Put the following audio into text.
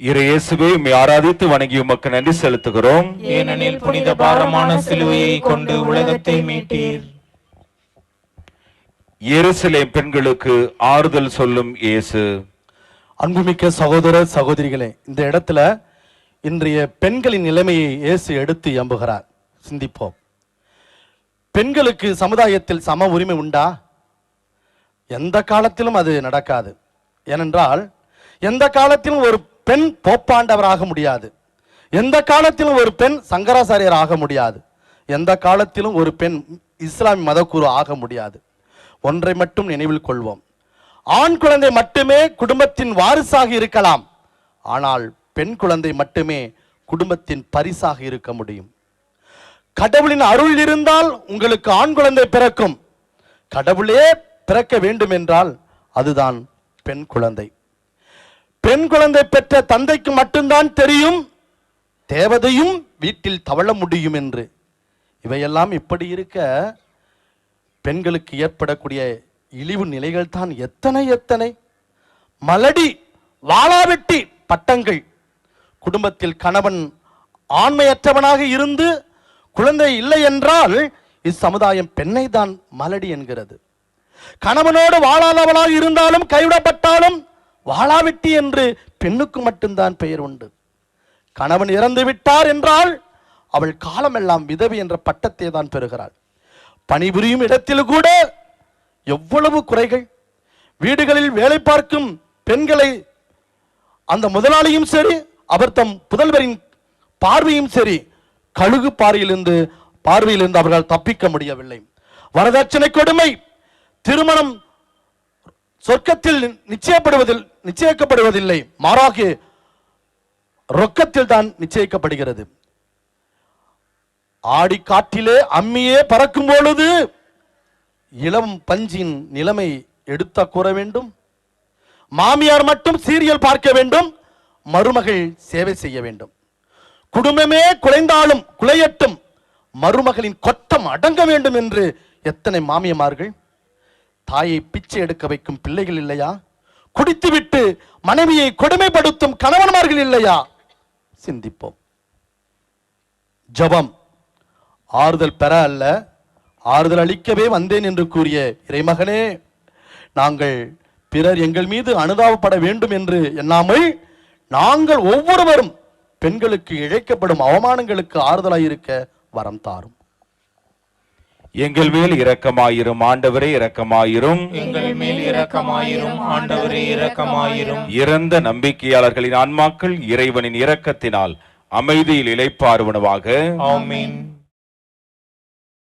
இறை இயேசுவே உம்மை ஆராதித்து வணங்கி உமக்கு நன்றி செலுத்துகிறோம். ஏனெனில் புனித பாரமான சிலுவையை கொண்டு உலகத்தை மீட்டீர். எருசலேம் பெண்களுக்கு ஆறுதல் சொல்லும் இயேசு. அன்புமிக்க சகோதர சகோதரிகளே இந்த இடத்துல இன்றைய பெண்களின் நிலைமையை இயேசு எடுத்து எம்புகிறார் சிந்திப்போம். பெண்களுக்கு சமுதாயத்தில் சம உரிமை உண்டா? எந்த காலத்திலும் அது நடக்காது. ஏனென்றால் எந்த காலத்திலும் ஒரு பெண் போப்பாண்டவராக முடியாது. எந்த காலத்திலும் ஒரு பெண் சங்கராசாரியர் ஆக முடியாது. எந்த காலத்திலும் ஒரு பெண் இஸ்லாமிய மதக்குரு ஆக முடியாது. ஒன்றை மட்டும் நினைவில் கொள்வோம். ஆண் குழந்தை மட்டுமே குடும்பத்தின் வாரிசாக இருக்கலாம். ஆனால் பெண் குழந்தை மட்டுமே குடும்பத்தின் பரிசாக இருக்க முடியும். கடவுளின் அருள் இருந்தால் உங்களுக்கு ஆண் குழந்தை பிறக்கும். கடவுளே பிறக்க வேண்டும் என்றால் அதுதான் பெண் குழந்தை. பெண் குழந்தை பெற்ற தந்தைக்கு மட்டும்தான் தெரியும் தேவதையும் வீட்டில் தவழ முடியும் என்று. இவையெல்லாம் இப்படி இருக்க பெண்களுக்கு ஏற்படக்கூடிய இழிவு நிலைகள் தான் எத்தனை எத்தனை. மலடி வாளாவெட்டி பட்டங்கள். குடும்பத்தில் கணவன் ஆண்மையற்றவனாக இருந்து குழந்தை இல்லை என்றால் இச்சமுதாயம் பெண்ணை தான் மலடி என்கிறது. கணவனோடு வாழாதவனாக இருந்தாலும் கைவிடப்பட்டாலும் வாளாவெட்டி என்று பெண்ணுக்கு மட்டும்தான் பெயர் உண்டு. கணவன் இறந்து விட்டார் என்றால் அவள் காலமெல்லாம் விதவி என்ற பட்டத்தை தான் பெறுகிறாள். பணிபுரியும் இடத்தில் கூட எவ்வளவு குறைகள். வீடுகளில் வேலை பார்க்கும் பெண்களை அந்த முதலாளியும் சரி அவர் தம் புதல்வரின் பார்வையும் சரி கழுகு பார்வையிலிருந்து பார்வையிலிருந்து அவர்கள் தப்பிக்க முடியவில்லை. வரதட்சணை கொடுமை திருமணம் சொர்க்கத்தில் நிச்சயப்படுவதில் நிச்சயிக்கப்படுவதில்லை. மாறாக ரொக்கத்தில் தான் நிச்சயிக்கப்படுகிறது. ஆடி காட்டிலே அம்மியே பறக்கும் பொழுது இளம் பஞ்சின் நிலைமை எடுத்த கூற வேண்டும். மாமியார் மட்டும் சீரியல் பார்க்க வேண்டும். மருமகள் சேவை செய்ய வேண்டும். குடும்பமே குலைந்தாலும் குலையட்டும் மருமகளின் கொட்டம் அடங்க வேண்டும் என்று எத்தனை மாமியமார்கள் தாயை பிச்சை எடுக்க வைக்கும் பிள்ளைகள் இல்லையா? குடித்துவிட்டு மனைவியை கொடுமைப்படுத்தும் கணவன்மார்கள் இல்லையா? சிந்திப்போம். ஜெபம். ஆறுதல் பெற அல்ல ஆறுதல் அளிக்கவே வந்தேன் என்று கூறிய இறைமகனே நாங்கள் பிறர் எங்கள் மீது அனுதாபப்பட வேண்டும் என்று எண்ணாமல் நாங்கள் ஒவ்வொருவரும் பெண்களுக்கு இழைக்கப்படும் அவமானங்களுக்கு ஆறுதலாயிருக்க வரம் தாரும். எங்கள் மேல் இரக்கமாயிரும் ஆண்டவரே இரக்கமாயிரும். எங்கள் மேல் இரக்கமாயிரும் ஆண்டவரே இரக்கமாயிரும். இறந்த நம்பிக்கையாளர்களின் ஆன்மாக்கள் இறைவனின் இரக்கத்தினால் அமைதியில் இளைப்பாறுவனவாக ஆமென்.